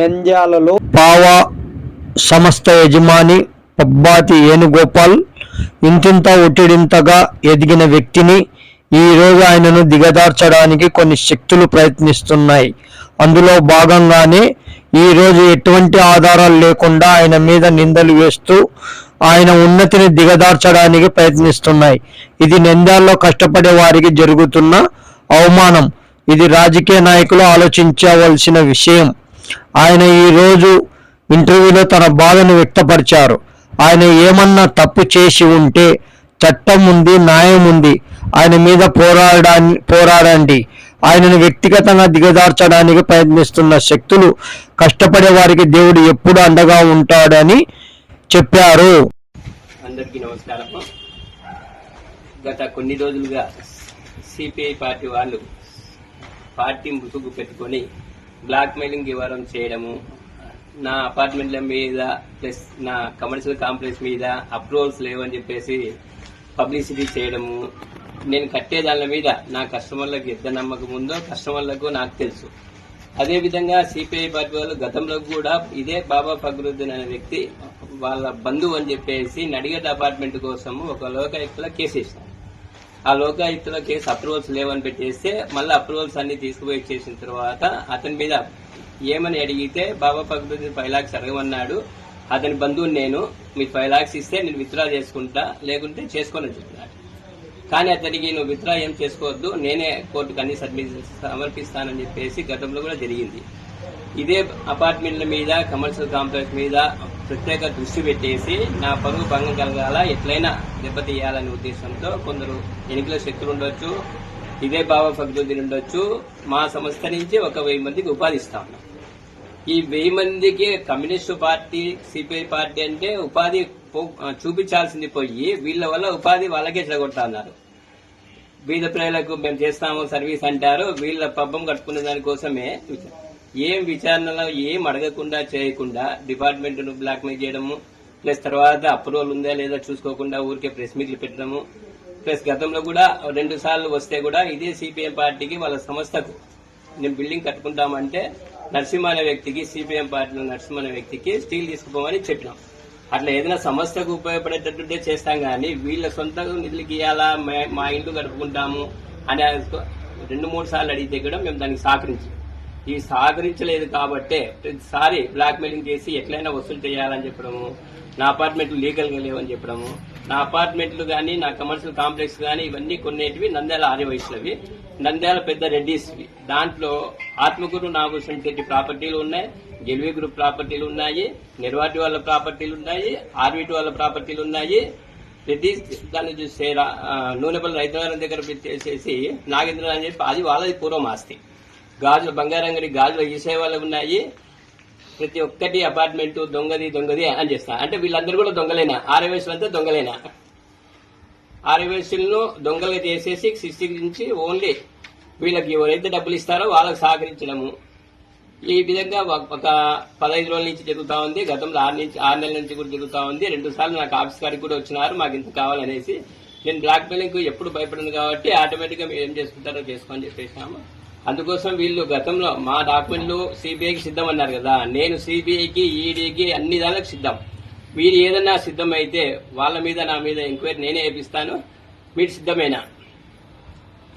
నంద్యాలలో పావా సంస్థ యజమాని పబ్బాతి వేణుగోపాల్ ఇంతింత ఒట్టిడింతగా ఎదిగిన వ్యక్తిని ఈ రోజు ఆయనను దిగదార్చడానికి కొన్ని శక్తులు ప్రయత్నిస్తున్నాయి. అందులో భాగంగానే ఈ రోజు ఎటువంటి ఆధారాలు లేకుండా ఆయన మీద నిందలు వేస్తూ ఆయన ఉన్నతిని దిగదార్చడానికి ప్రయత్నిస్తున్నాయి. ఇది నంద్యాలలో కష్టపడే వారికి జరుగుతున్న అవమానం. ఇది రాజకీయ నాయకులు ఆలోచించవలసిన విషయం. ఆయన ఈ రోజు ఇంటర్వ్యూలో తన బాధను వ్యక్తపరిచారు ఆయన ఏమన్నా తప్పు చేసి ఉంటే చట్టం ఉంది న్యాయం ఉంది ఆయన మీద పోరాడాన్ని పోరాడండి ఆయనను వ్యక్తిగతంగా దిగదార్చడానికి ప్రయత్నిస్తున్న శక్తులు కష్టపడే వారికి దేవుడు ఎప్పుడు అండగా ఉంటాడని చెప్పారు అందరికీ నమస్కారం గత కొన్ని రోజులుగా సిపిఐ పార్టీ వాళ్ళు పార్టీ ముసుగు పెట్టుకొని బ్లాక్ మెయిలింగ్ వివరం చేయడము నా అపార్ట్మెంట్ల మీద ప్లస్ నా కమర్షియల్ కాంప్లెక్స్ మీద అప్రూవల్స్ లేవని చెప్పేసి పబ్లిసిటీ చేయడము. నేను కట్టే దాని మీద నా కస్టమర్లకు ఎంత నమ్మకం ఉందో కస్టమర్లకు నాకు తెలుసు. అదే విధంగా సిపిఐ పార్టీ వాళ్ళు గతంలో కూడా ఇదే బాబా ఫగ్రుద్దీన్ అనే వ్యక్తి వాళ్ళ బంధువు అని చెప్పేసి నడిగట్ అపార్ట్మెంట్ కోసము ఒక లోకాయుక్తలో కేసు వేసినారు ఆ లోకాయుక్తుల కేసు అప్రూవల్స్ లేవని పెట్టేస్తే మళ్ళీ అప్రూవల్స్ అన్ని తీసుకుపోయి చేసిన తర్వాత అతని మీద ఏమని అడిగితే బాబా ఫక్రుద్దీన్ ఫైవ్ లాక్స్ అడగమన్నాడు. అతని బంధువుని నేను మీకు ఫైవ్ లాక్స్ ఇస్తే నేను విత్డ్రా చేసుకుంటా లేకుంటే చేసుకోనని చెప్పినాడు. కానీ అతనికి నువ్వు విత్డ్రా ఏం చేసుకోవద్దు నేనే కోర్టుకు అన్ని సబ్మిట్ సమర్పిస్తానని చెప్పేసి గతంలో కూడా జరిగింది. ఇదే అపార్ట్మెంట్ల మీద కమర్షియల్ కాంప్లెక్స్ మీద ప్రత్యేక దృష్టి పెట్టేసి నా పరుగు భంగం కలగాల ఎట్లయినా దెబ్బతీయాలనే ఉద్దేశంతో కొందరు ఎన్నికల శక్తులు ఉండొచ్చు ఇదే భావ భక్తులు ఉండొచ్చు. మా సంస్థ నుంచి ఒక వెయ్యి మందికి ఉపాధి ఇస్తా ఉన్నాం ఈ వెయ్యి మందికి కమ్యూనిస్టు పార్టీ సిపిఐ పార్టీ అంటే ఉపాధి చూపించాల్సింది పోయి వీళ్ళ వల్ల ఉపాధి వాళ్ళకే చెడగొట్టన్నారు బీద ప్రజలకు మేము చేస్తాము సర్వీస్ అంటారు. వీళ్ళ పబ్బం కట్టుకునే దానికోసమే. చూసాం ఏం విచారణలో ఏం అడగకుండా చేయకుండా డిపార్ట్మెంట్ను బ్లాక్ మెయిల్ చేయడము ప్లస్ తర్వాత అప్రూవల్ ఉందా లేదా చూసుకోకుండా ఊరికే ప్రెస్ మీట్లు పెట్టడము. ప్లస్ గతంలో కూడా రెండు సార్లు వస్తే కూడా ఇదే సిపిఎం పార్టీకి వాళ్ళ సంస్థకు నేను బిల్డింగ్ కట్టుకుంటామంటే నరసింహ అనే వ్యక్తికి సిపిఎం పార్టీలో నరసింహ అనే వ్యక్తికి స్టీల్ తీసుకుపోమని చెప్పినాం. అట్లా ఏదైనా సంస్థకు ఉపయోగపడేటట్టుంటే చేస్తాం కానీ వీళ్ళ సొంత నిధులకి ఇవ్వాలా మా ఇంట్లో గడుపుకుంటాము అని రెండు మూడు సార్లు అడిగితే కూడా మేము దానికి సహకరించాం. ఈ సహకరించలేదు కాబట్టే ప్రతిసారి బ్లాక్ మెయిలింగ్ చేసి ఎట్లయినా వసూలు చేయాలని చెప్పడము నా అపార్ట్మెంట్లు లీగల్గా లేవని చెప్పడము నా అపార్ట్మెంట్లు కానీ నా కమర్షియల్ కాంప్లెక్స్ కానీ ఇవన్నీ కొన్నేటివి నంద్యాల ఆర్యవయసులవి నంద్యాల పెద్ద రెడ్డిస్వి. దాంట్లో ఆత్మగురు నాగభూషణ్ శెట్టి ప్రాపర్టీలు ఉన్నాయి గెల్వి గ్రూప్ ప్రాపర్టీలు ఉన్నాయి నిర్వాటి వాళ్ళ ప్రాపర్టీలు ఉన్నాయి ఆర్విటి వాళ్ళ ప్రాపర్టీలు ఉన్నాయి. రెడ్డి దాన్ని చూసే నూనెపల్లి రైతువారం దగ్గర చేసేసి నాగేంద్ర అని చెప్పి అది వాళ్ళది పూర్వం ఆస్తి గాజులు బంగారంగడి గాజులు వేసే వాళ్ళు ఉన్నాయి. ప్రతి ఒక్కటి అపార్ట్మెంట్ దొంగది దొంగది అని చేస్తా. అంటే వీళ్ళందరూ కూడా దొంగలేనా? ఆర్ఎవేసులు అంతా దొంగలేనా? ఆర్ఎవేసులను దొంగలుగా చేసేసి శిక్షించి నుంచి ఓన్లీ వీళ్ళకి ఎవరైతే డబ్బులు ఇస్తారో వాళ్ళకి సహకరించడము. ఈ విధంగా ఒక- పదహైదు రోజుల నుంచి జరుగుతూ ఉంది. గతంలో ఆరు నుంచి ఆరు నెలల నుంచి కూడా జరుగుతూ ఉంది. రెండు సార్లు నాకు ఆఫీస్ గారికి కూడా వచ్చినారు. మాకు ఇంత కావాలనేసి. నేను బ్లాక్ మెయిలింగ్ ఎప్పుడు భయపడను కాబట్టి ఆటోమేటిక్గా మీరు ఏం చేసుకుంటారో చేసుకోని చెప్పేసినాము. అందుకోసం వీళ్ళు గతంలో మా డాక్యుమెంట్లు సిబిఐకి సిద్ధం అన్నారు కదా. నేను సిబిఐకి ఈడీకి అన్ని దానికి సిద్ధం. మీరు ఏదన్నా సిద్ధం అయితే వాళ్ళ మీద నా మీద ఎంక్వైరీ నేనే వేపిస్తాను మీరు సిద్ధమేనా?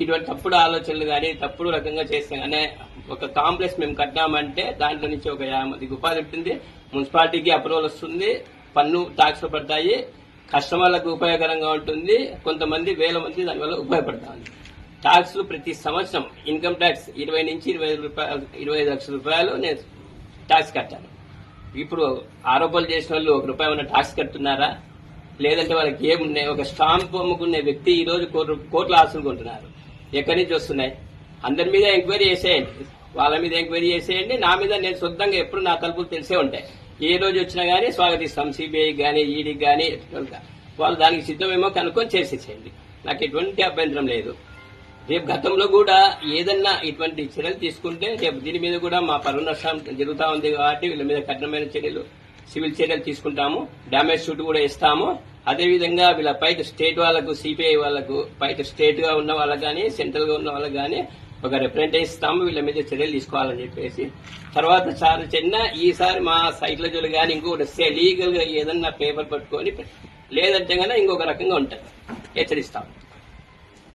ఇటువంటి తప్పుడు ఆలోచనలు కానీ తప్పుడు రకంగా చేస్తాం అనే ఒక కాంప్లెక్స్ మేము కట్టామంటే దాంట్లో నుంచి ఒక యాభై మందికి ఉపాధి ఉంటుంది. మున్సిపాలిటీకి అప్రూవల్ వస్తుంది. పన్ను ట్యాక్స్ పడతాయి. కస్టమర్లకు ఉపయోగకరంగా ఉంటుంది. కొంతమంది వేల మంది దానివల్ల ఉపయోగపడతా ఉంది ట్యాక్స్ ప్రతి సంవత్సరం ఇన్కమ్ ట్యాక్స్ ఇరవై నుంచి ఇరవై ఐదు రూపాయలు ఇరవై ఐదు లక్షల రూపాయలు నేను ట్యాక్స్ కట్టాను. ఇప్పుడు ఆరోపణలు చేసిన వాళ్ళు ఒక రూపాయి ఉన్న ట్యాక్స్ కడుతున్నారా? లేదంటే వాళ్ళకి ఏమున్నాయి? ఒక స్టాంప్ అమ్ముకునే వ్యక్తి ఈ రోజు కోట్ల కోట్ల ఆస్తులు కొంటున్నారు. ఎక్కడి నుంచి వస్తున్నాయి? అందరి మీద ఎంక్వైరీ చేసేయండి. వాళ్ళ మీద ఎంక్వైరీ చేసేయండి. నా మీద నేను సొంతంగా ఎప్పుడు నా తలుపులు తెలిసే ఉంటాయి. ఏ రోజు వచ్చినా గానీ స్వాగతిస్తాం సిబిఐ గానీ ఈడీకి గానీ వాళ్ళు దానికి సిద్ధమేమో కనుక్కొని చేసేసేయండి. నాకు ఎటువంటి అభ్యంతరం లేదు. రేపు గతంలో కూడా ఏదన్నా ఇటువంటి చర్యలు తీసుకుంటే రేపు దీని మీద కూడా మా పరువు నష్టం జరుగుతా ఉంది కాబట్టి వీళ్ళ మీద కఠినమైన చర్యలు సివిల్ చర్యలు తీసుకుంటాము. డ్యామేజ్ షూట్ కూడా ఇస్తాము. అదేవిధంగా వీళ్ళ పైకి స్టేట్ వాళ్ళకు సిపిఐ వాళ్ళకు పైకి స్టేట్గా ఉన్న వాళ్ళకు కానీ సెంట్రల్గా ఉన్న వాళ్ళకు కానీ ఒక రిప్రజెంటేషన్ ఇస్తాము. వీళ్ళ మీద చర్యలు తీసుకోవాలని చెప్పేసి. తర్వాత సార్ చిన్న ఈసారి మా సైట్ల జోలు కానీ ఇంకొకటి వస్తే లీగల్గా ఏదన్నా పేపర్ పట్టుకొని లేదంటే కనుక ఇంకొక రకంగా ఉంటుంది. హెచ్చరిస్తాం